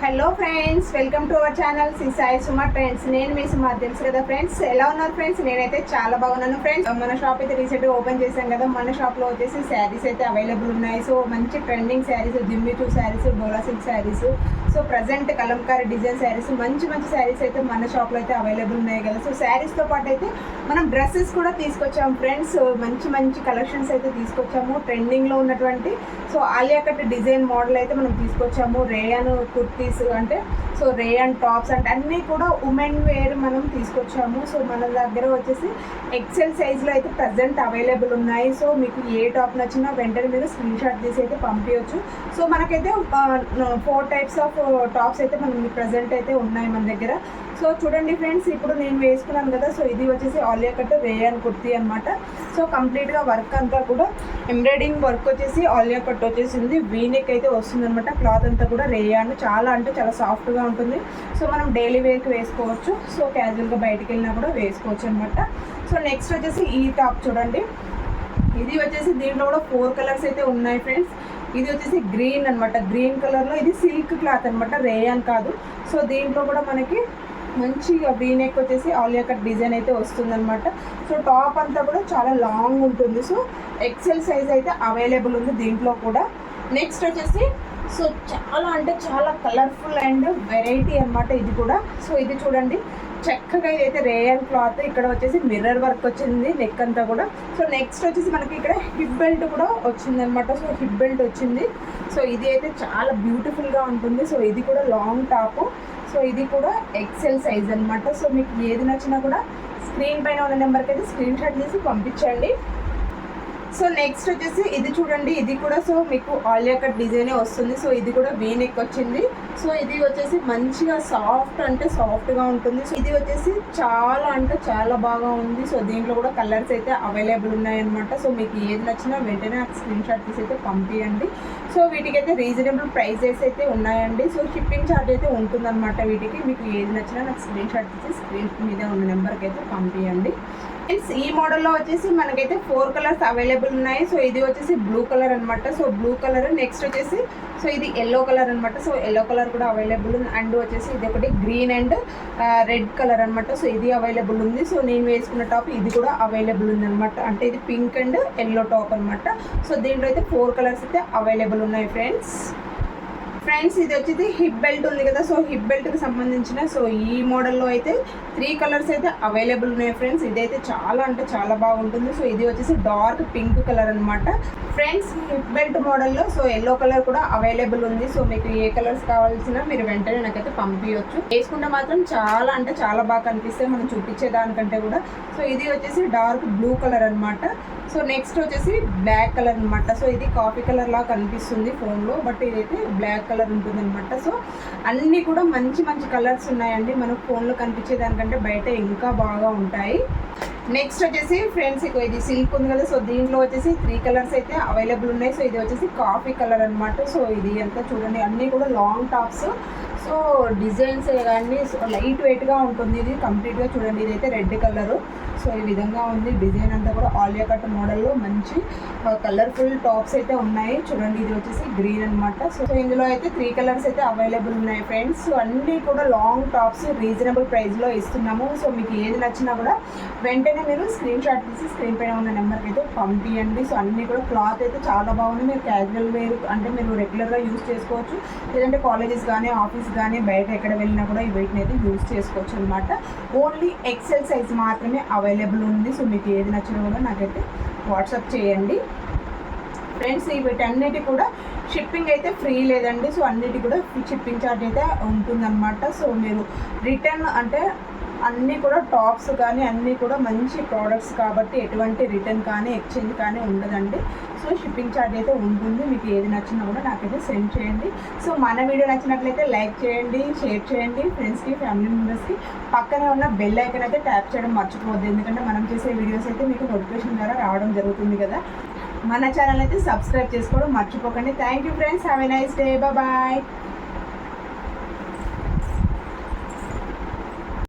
Hello friends welcome to our channel C Sai Suma trends నేను మీ సుమా తెలుసు కదా ఫ్రెండ్స్ ఎలా ఉన్నారు ఫ్రెండ్స్ నేనైతే చాలా బాగున్నాను ఫ్రెండ్స్ మన షాప్ అయితే రీసెంట్గా ఓపెన్ చేశాం కదా. మన షాప్లో వచ్చేసి శారీస్ అయితే అవైలబుల్ ఉన్నాయి. సో మంచి trending sarees Jimmy Choo sarees dola silk sarees so present kalamkari design sarees మంచి మంచి శారీస్ అయితే మన షాప్లో అయితే అవైలబుల్ ఉన్నాయి కదా. సో శారీస్తో పాటు అయితే మనం డ్రెస్సెస్ కూడా తీసుకొచ్చాము ఫ్రెండ్స్ మంచి మంచి కలెక్షన్స్ అయితే తీసుకొచ్చాము. ట్రెండింగ్లో ఉన్నటువంటి so Alia cut design model అయితే మనం తీసుకొచ్చాము. రేయన్ కుర్తీస్ అంటే సో రే అండ్ టాప్స్ అంటే అన్నీ కూడా ఉమెన్ వేర్ మనం తీసుకొచ్చాము. సో మన దగ్గర వచ్చేసి ఎక్సెల్ సైజ్లో అయితే ప్రజెంట్ అవైలబుల్ ఉన్నాయి. సో మీకు ఏ టాప్ నచ్చినా వెంటనే మీరు స్క్రీన్ షాట్ తీసి అయితే పంపించవచ్చు సో మనకైతే ఫోర్ టైప్స్ ఆఫ్ టాప్స్ అయితే మనం ప్రజెంట్ అయితే ఉన్నాయి మన దగ్గర. సో చూడండి ఫ్రెండ్స్ ఇప్పుడు నేను వేసుకున్నాను కదా సో ఇది వచ్చేసి ఆలియా కట్ రేయన్ కుర్తీ అనమాట సో కంప్లీట్గా వర్క్ అంతా కూడా ఎంబ్రాయిడింగ్ వర్క్ వచ్చేసి ఆలియా కట్ వచ్చేసింది. వీనెక్ అయితే వస్తుంది అనమాట క్లాత్ అంతా కూడా రేయాన్ చాలా అంటే చాలా సాఫ్ట్గా ఉంటుంది. సో మనం డైలీ వేర్కి వేసుకోవచ్చు. సో క్యాజువల్గా బయటికి వెళ్ళినా కూడా వేసుకోవచ్చు అనమాట సో నెక్స్ట్ వచ్చేసి ఈ టాప్ చూడండి. ఇది వచ్చేసి దీంట్లో కూడా ఫోర్ కలర్స్ అయితే ఉన్నాయి ఫ్రెండ్స్ ఇది వచ్చేసి గ్రీన్ అనమాట గ్రీన్ కలర్లో ఇది సిల్క్ క్లాత్ అనమాట రేయాన్ కాదు. సో దీంట్లో కూడా మనకి మంచిగా వీనెక్ వచ్చేసి ఆలియా కట్ డిజైన్ అయితే వస్తుందన్నమాట. సో టాప్ అంతా కూడా చాలా లాంగ్ ఉంటుంది. సో ఎక్సెల్ సైజ్ అయితే అవైలబుల్ ఉంది దీంట్లో కూడా. నెక్స్ట్ వచ్చేసి సో చాలా అంటే చాలా కలర్ఫుల్ అండ్ వెరైటీ అన్నమాట ఇది కూడా. సో ఇది చూడండి చక్కగా ఇదైతే రేయర్ క్లాత్ ఇక్కడ వచ్చేసి మిర్రర్ వర్క్ వచ్చింది నెక్ అంతా కూడా. సో నెక్స్ట్ వచ్చేసి మనకి ఇక్కడ హిప్ బెల్ట్ కూడా వచ్చింది అనమాట సో హిప్ బెల్ట్ వచ్చింది. సో ఇది అయితే చాలా బ్యూటిఫుల్గా ఉంటుంది. సో ఇది కూడా లాంగ్ టాప్ సో ఇది కూడా ఎక్సెల్ సైజ్ అనమాట సో మీకు ఏది నచ్చినా కూడా స్క్రీన్ పైన ఉన్న నెంబర్కి అయితే స్క్రీన్ షాట్ చేసి పంపించండి. సో నెక్స్ట్ వచ్చేసి ఇది చూడండి ఇది కూడా సో మీకు ఆలియా కట్ డిజైనే వస్తుంది. సో ఇది కూడా వీనెక్ వచ్చింది. సో ఇది వచ్చేసి మంచిగా సాఫ్ట్ అంటే సాఫ్ట్గా ఉంటుంది. సో ఇది వచ్చేసి చాలా అంటే చాలా బాగా ఉంది. సో దీంట్లో కూడా కలర్స్ అయితే అవైలబుల్ ఉన్నాయన్నమాట. సో మీకు ఏది నచ్చినా వెంటనే నాకు స్క్రీన్ షాట్ తీసి అయితే పంపించండి సో వీటికి అయితే రీజనబుల్ ప్రైజెస్ అయితే ఉన్నాయండి. సో షిప్పింగ్ ఛార్జ్ అయితే ఉంటుందన్నమాట వీటికి. మీకు ఏది నచ్చినా నాకు స్క్రీన్ షాట్ తీసి స్క్రీన్ మీద ఉన్న నెంబర్కి అయితే పంపించండి ఫ్రెండ్స్ ఈ మోడల్లో వచ్చేసి మనకైతే ఫోర్ కలర్స్ అవైలబుల్ ఉన్నాయి. సో ఇది వచ్చేసి బ్లూ కలర్ అనమాట సో బ్లూ కలర్ నెక్స్ట్ వచ్చేసి సో ఇది ఎల్లో కలర్ అనమాట సో ఎల్లో కలర్ కూడా అవైలబుల్ ఉంది. అండ్ వచ్చేసి ఇది ఒకటి గ్రీన్ అండ్ రెడ్ కలర్ అనమాట సో ఇది అవైలబుల్ ఉంది. సో నేను వేసుకున్న టాప్ ఇది కూడా అవైలబుల్ ఉంది అనమాట అంటే ఇది పింక్ అండ్ ఎల్లో టాప్ అనమాట సో దీంట్లో అయితే ఫోర్ కలర్స్ అయితే అవైలబుల్ ఉన్నాయి ఫ్రెండ్స్ ఫ్రెండ్స్ ఇది వచ్చేసి హిప్ బెల్ట్ ఉంది కదా. సో హిప్ బెల్ట్కి సంబంధించిన సో ఈ మోడల్లో అయితే త్రీ కలర్స్ అయితే అవైలబుల్ ఉన్నాయి ఫ్రెండ్స్. ఇదైతే చాలా అంటే చాలా బాగుంటుంది. సో ఇది వచ్చేసి డార్క్ పింక్ కలర్ అనమాట ఫ్రెండ్స్ హిప్ బెల్ట్ మోడల్లో సో ఎల్లో కలర్ కూడా అవైలబుల్ ఉంది. సో మీకు ఏ కలర్స్ కావాల్సిన మీరు వెంటనే నాకైతే పంపించవచ్చు వేసుకుంటే మాత్రం చాలా అంటే చాలా బాగా కనిపిస్తాయి. మనం చూపించే దానికంటే కూడా. సో ఇది వచ్చేసి డార్క్ బ్లూ కలర్ అనమాట సో నెక్స్ట్ వచ్చేసి బ్లాక్ కలర్ అనమాట సో ఇది కాఫీ కలర్ లా కనిపిస్తుంది ఫోన్లో బట్ ఇదైతే బ్లాక్ కలర్ ఉంటుంది అనమాట సో అన్నీ కూడా మంచి మంచి కలర్స్ ఉన్నాయండి. మనకు ఫోన్లో కనిపించే దానికంటే బయట ఇంకా బాగా ఉంటాయి. నెక్స్ట్ వచ్చేసి ఫ్రెండ్స్ ఇక ఇది సిల్క్ ఉంది కదా సో దీంట్లో వచ్చేసి త్రీ కలర్స్ అయితే అవైలబుల్ ఉన్నాయి. సో ఇది వచ్చేసి కాఫీ కలర్ అనమాట సో ఇది అంతా చూడండి అన్నీ కూడా లాంగ్ టాప్స్ సో డిజైన్స్ కానీ లైట్ వెయిట్గా ఉంటుంది ఇది. కంప్లీట్గా చూడండి ఇదైతే రెడ్ కలరు సో ఈ విధంగా ఉంది. డిజైన్ అంతా కూడా ఆలియా కట్ మోడల్లో మంచి కలర్ఫుల్ టాప్స్ అయితే ఉన్నాయి. చూడండి ఇది వచ్చేసి గ్రీన్ అనమాట సో ఇందులో అయితే త్రీ కలర్స్ అయితే అవైలబుల్ ఉన్నాయి ఫ్రెండ్స్ సో అన్నీ కూడా లాంగ్ టాప్స్ రీజనబుల్ ప్రైస్లో ఇస్తున్నాము. సో మీకు ఏది నచ్చినా కూడా వెంటనే మీరు స్క్రీన్ షాట్ తీసి స్క్రీన్ పైన ఉన్న నెంబర్కి అయితే పంపించండి సో అన్నీ కూడా క్లాత్ అయితే చాలా బాగుంది. మీరు క్యాజువల్ వేర్ అంటే మీరు రెగ్యులర్గా యూస్ చేసుకోవచ్చు. లేదంటే కాలేజెస్ కానీ ఆఫీస్ కానీ బయట ఎక్కడ వెళ్ళినా కూడా ఈ వీటిని అయితే యూస్ చేసుకోవచ్చు అనమాట ఓన్లీ ఎక్సెల్ సైజ్ మాత్రమే అవైలబుల్ అవైలబుల్ ఉంది. సో మీకు ఏది నచ్చినా కూడా నాకైతే వాట్సాప్ చేయండి. ఫ్రెండ్స్ వీటన్నిటి కూడా షిప్పింగ్ అయితే ఫ్రీ లేదండి. సో అన్నిటి కూడా షిప్పింగ్ ఛార్జ్ అయితే ఉంటుందన్నమాట. సో మీరు రిటర్న్ అంటే అన్నీ కూడా టాప్స్ కానీ అన్నీ కూడా మంచి ప్రోడక్ట్స్ కాబట్టి ఎటువంటి రిటర్న్ కానీ ఎక్స్చేంజ్ కానీ ఉండదండి. సో షిప్పింగ్ ఛార్జ్ అయితే ఉంటుంది. మీకు ఏది నచ్చినా కూడా నాకైతే సెండ్ చేయండి. సో మన వీడియో నచ్చినట్లయితే లైక్ చేయండి షేర్ చేయండి ఫ్రెండ్స్కి ఫ్యామిలీ మెంబర్స్కి పక్కనే ఉన్న బెల్ ఐకన్ అయితే ట్యాప్ చేయడం మర్చిపోవద్దు. ఎందుకంటే మనం చేసే వీడియోస్ అయితే మీకు నోటిఫికేషన్ ద్వారా రావడం జరుగుతుంది కదా. మన ఛానల్ అయితే సబ్స్క్రైబ్ చేసుకోవడం మర్చిపోకండి. Thank you friends have a nice day bye